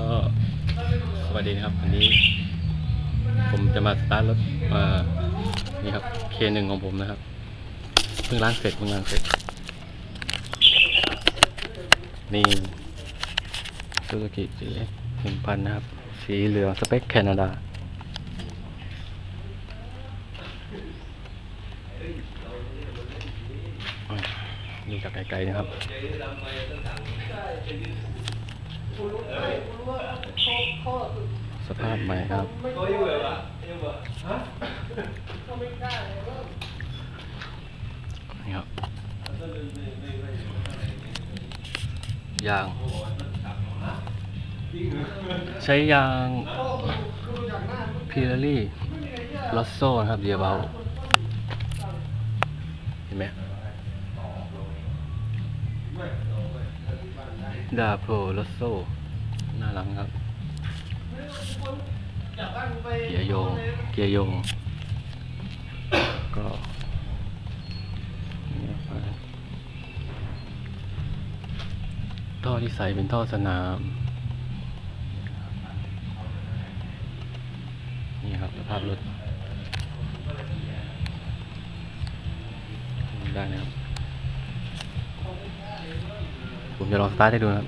ก็สวัสดีนะครับ วันนี้ ผมจะมาสตาร์ทรถมานี่ครับ K1 ของผมนะครับเพิ่งล้างเสร็จเพิ่งล้างเสร็จ นี่ซูซูกิจีหนึ่งพันนะครับ สีเหลืองสเปคแคนาดาดูจากไกลๆนะครับ สภาพใหม่ครับนี่ครับยาง ใช้ยางพิลลี่ลอสโซ่นะครับเดียเบาเห็นไหม ดาโปรลอสโซน้าหลังครับ เกียร์โยง เกียร์โยง ก็นี่ครับท่อที่ใส่เป็นท่อสนาม นี่ครับสภาพรถได้นะครับ ผมจะลองสตาร์ทให้ดูนะครับ